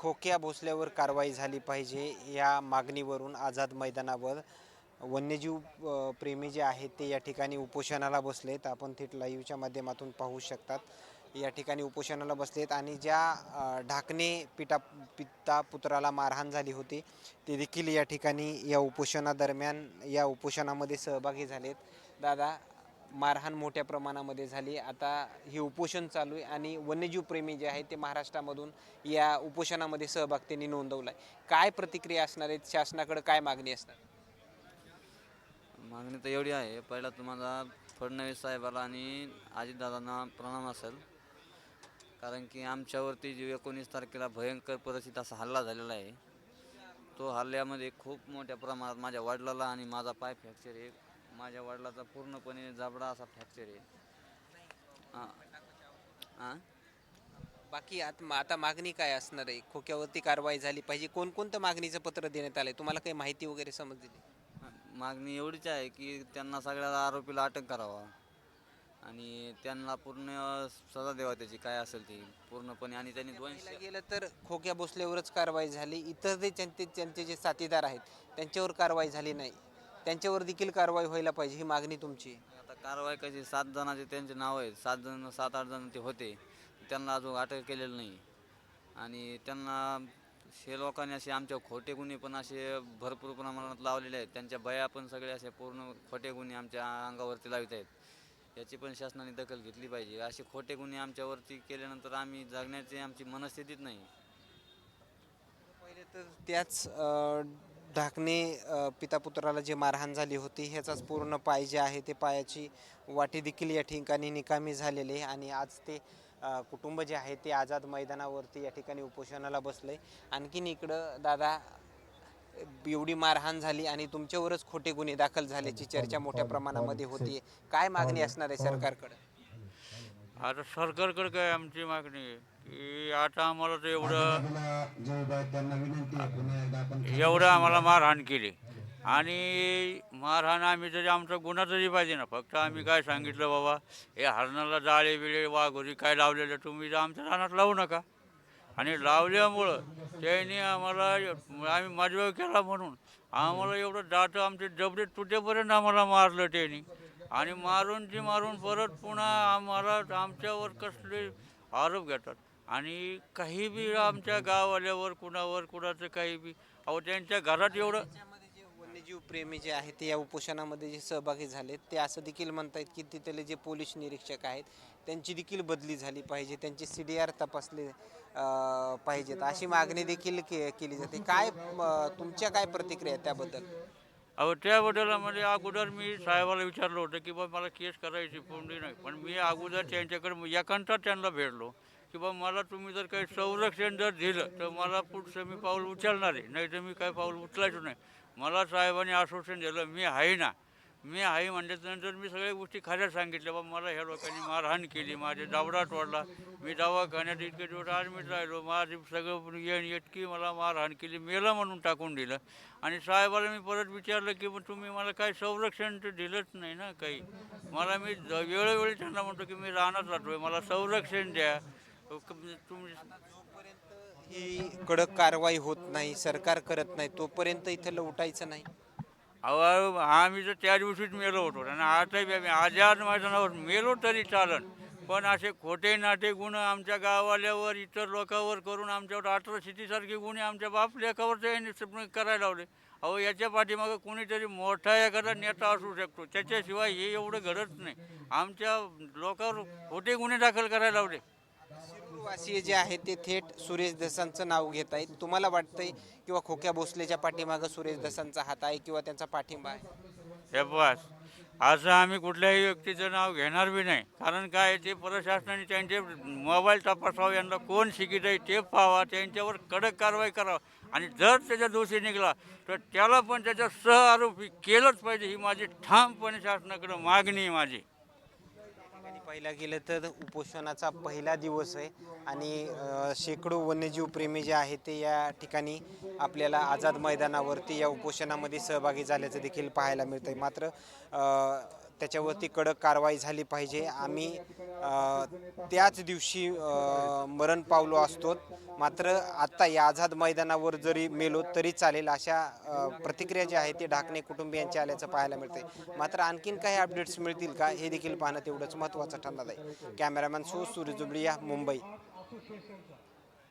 खोक्या भोसल्यावर कारवाई झाली पाहिजे या मागणीवरून आझाद मैदानावर वन्यजीव प्रेमी जे आहेत ते या ठिकाणी उपोषणाला बसलेत. आपण थेट लाईव्हच्या माध्यमातून पाहू शकतात. या ठिकाणी उपोषणाला बसलेत आणि ज्या ढाकणे पिता पिता पुत्राला मारहाण झाली होती ते देखील या ठिकाणी या उपोषणादरम्यान या उपोषणामध्ये सहभागी झालेत. दादा मारहाण मोठ्या प्रमाणामध्ये झाली. आता हे उपोषण चालू आहे आणि वन्यजीवप्रेमी जे आहेत ते महाराष्ट्रामधून या उपोषणामध्ये सहभाग त्यांनी नोंदवला आहे काय प्रतिक्रिया असणार आहेत? शासनाकडे काय मागणी असणार? मागणी तर एवढी आहे. पहिला तुम्हाला फडणवीस साहेबाला आणि अजितदादांना प्रणाम असेल. कारण की आमच्यावरती जे एकोणीस तारखेला भयंकर परिस्थिती असा हल्ला झालेला आहे. तो हल्ल्यामध्ये खूप मोठ्या प्रमाणात माझ्या वडिलाला आणि माझा पाय फ्रॅक्चर हे माझ्या वडिलाचा पूर्णपणे जबडा असा फ्रॅक्चर आहे. हां. हां? बाकी आता आता मागणी काय असणार आहे? खोक्यावरती कारवाई झाली पाहिजे. कोणकोणतं मागणीचं पत्र देण्यात आलंय? तुम्हाला काही माहिती वगैरे समजली? मागणी एवढीच आहे की त्यांना सगळ्या आरोपीला अटक करावा. आणि त्यांना पूर्ण सजा द्यावा त्याची काय असेल ती पूर्णपणे. आणि त्यांनी दोनशे गेलं तर खोक्या बसल्यावरच कारवाई झाली. इतर जे त्यांचे त्यांचे जे साथीदार आहेत त्यांच्यावर कारवाई झाली नाही. त्यांच्यावर देखील कारवाई व्हायला पाहिजे ही मागणी तुमची. आता कारवाई कशी? सात जणांचे त्यांचे नाव आहेत. सात जण सात आठ जण ते होते. त्यांना अजून अटक केलेलं नाही. आणि त्यांना हे लोकांनी असे आमच्या खोटे गुन्हे पण असे भरपूर प्रमाणात लावलेले आहेत. त्यांच्या बया पण सगळे असे पूर्ण खोटे गुन्हे आमच्या अंगावरती लावित आहेत. याची पण शासनाने दखल घेतली पाहिजे. असे खोटे गुन्हे आमच्यावरती केल्यानंतर आम्ही जगण्याची आमची मनस्थितीच नाही. पहिले तर त्याच धाकने पितापुत्राला जे मारहाण झाली होती ह्याचाच पूर्ण पाय जे आहे ते पायाची वाटी देखील या ठिकाणी निकामी झालेली आहे आणि आज ते कुटुंब जे आहे ते आझाद मैदानावरती या ठिकाणी उपोषणाला बसलंय. आणखीन इकडं दादा एवढी मारहाण झाली आणि तुमच्यावरच खोटे गुन्हे दाखल झाल्याची चर्चा मोठ्या प्रमाणामध्ये होती काय मागणी असणार आहे सरकारकडे? आता सरकारकडे काय आमची मागणी आहे? की आता आम्हाला तर एवढं एवढं आम्हाला मारहाण केली. आणि मारहाण आम्ही तरी आमचा गुन्हा तरी पाहिजे ना. फक्त आम्ही काय सांगितलं बाबा हे हरणाला जाळे बिळे वाघोरी काय लावलेलं तुम्ही आमच्या रानात लावू नका. आणि लावल्यामुळं त्यांनी आम्हाला आम्ही मजबूर केला म्हणून. आम्हाला एवढं दाट आमचे जबडे तुटेपर्यंत आम्हाला मारलं त्यांनी. आणि मारून ती मारून परत पुन्हा आम्हाला आमच्यावर कसले आरोप घेतात. आणि काही बी आमच्या गाववाल्यावर कुणावर कुणाचं काही बी अहो त्यांच्या घरात एवढं त्याच्यामध्ये जे वन्यजीव प्रेमी जे आहेत ते या उपोषणामध्ये जे सहभागी झालेत ते असं देखील म्हणतायत की तिथले जे पोलीस निरीक्षक आहेत त्यांची देखील बदली झाली पाहिजे त्यांचे सी डी आर तपासले अं, पाहिजेत. अशी मागणी देखील के केली जाते. काय तुमच्या काय प्रतिक्रिया आहेत त्याबद्दल? अहो त्याबद्दल म्हणजे अगोदर मी साहेबाला विचारलं होतं की बा मला केस करायची पूर्ण नाही. पण मी अगोदर त्यांच्याकडे एकांतात त्यांना भेटलो. की बा मला तुम्ही जर काही संरक्षण जर दिलं तर मला पुढचं मी पाऊल उचलणार आहे. नाही तर मी काय पाऊल उचलायचं नाही. मला साहेबांनी आश्वासन दिलं मी आहे ना. मी आहे म्हणल्यानंतर मी सगळ्या गोष्टी खऱ्या सांगितल्या. बा मला ह्या लोकांनी मारहाण केली माझे दावडा तोडला. मी दवाखान्यात इतके दिवस ॲडमिट राहिलो. माझे सगळं येण इतकी मला मारहाण केली. मेलं म्हणून टाकून दिलं. आणि साहेबाला मी परत विचारलं की मग तुम्ही मला काही संरक्षण तर दिलंच नाही ना काही? मला मी ज- वेळोवेळी त्यांना म्हणतो की मी राहणार राहतोय. मला संरक्षण द्या. ही कडक कारवाई होत नाही सरकार करत नाही तोपर्यंत इथं लवटायचं नाही. अहो आम्ही तर त्या दिवशीच मेलो होतो. आणि आता बी आम्ही आझाद मैदानावर मेलो तरी चालन. पण असे खोटे नाटे गुण आमच्या गावाल्यावर इतर लोकांवर करून आमच्यावर अट्रॉसिटीसारखे गुन्हे आमच्या बाप लेखावर करायला लावले. अहो याच्या पाठीमागं कोणीतरी मोठा एखादा नेता असू शकतो. त्याच्याशिवाय हे एवढं घडत नाही. आमच्या लोकांवर खोटे गुन्हे दाखल करायला लावले. वासीय जे आहेत ते थेट सुरेश दसांचं नाव घेत आहेत. तुम्हाला वाटतंय किंवा खोक्या भोसलेच्या पाठीमागं सुरेश दसांचा हात आहे किंवा त्यांचा पाठिंबा आहे? हे बस असं आम्ही कुठल्याही व्यक्तीचं नाव घेणार बी नाही. कारण काय ते प्रशासनाने त्यांचे मोबाईल तपासावा यांना कोण शिकित आहे ते पाहावा त्यांच्यावर कडक कारवाई करावा. आणि जर त्याच्या दोषी निघाला तर त्याला पण त्याच्या सह आरोपी केलंच पाहिजे ही माझी ठामपणे शासनाकडं मागणी आहे माझी. पाहिलं गेलं तर उपोषणाचा पहिला दिवस आहे. आणि अ, शेकडो वन्यजीव प्रेमी जे आहेत ते या ठिकाणी आपल्याला आझाद मैदानावरती या उपोषणामध्ये सहभागी झाल्याचं देखील पाहायला मिळतंय. मात्र अ, त्याच्यावरती कडक कारवाई झाली पाहिजे. आम्ही त्याच दिवशी मरण पावलो असतो. मात्र आत्ता या आझाद मैदानावर जरी मेलो तरी चालेल अशा प्रतिक्रिया ज्या आहेत ते ढाकणे कुटुंबियांच्या आल्याचं पाहायला मिळते मात्र आणखीन काही अपडेट्स मिळतील का हे देखील पाहणं तेवढंच महत्त्वाचं ठरणार आहे. कॅमेरामॅन सो सूर्य मुंबई.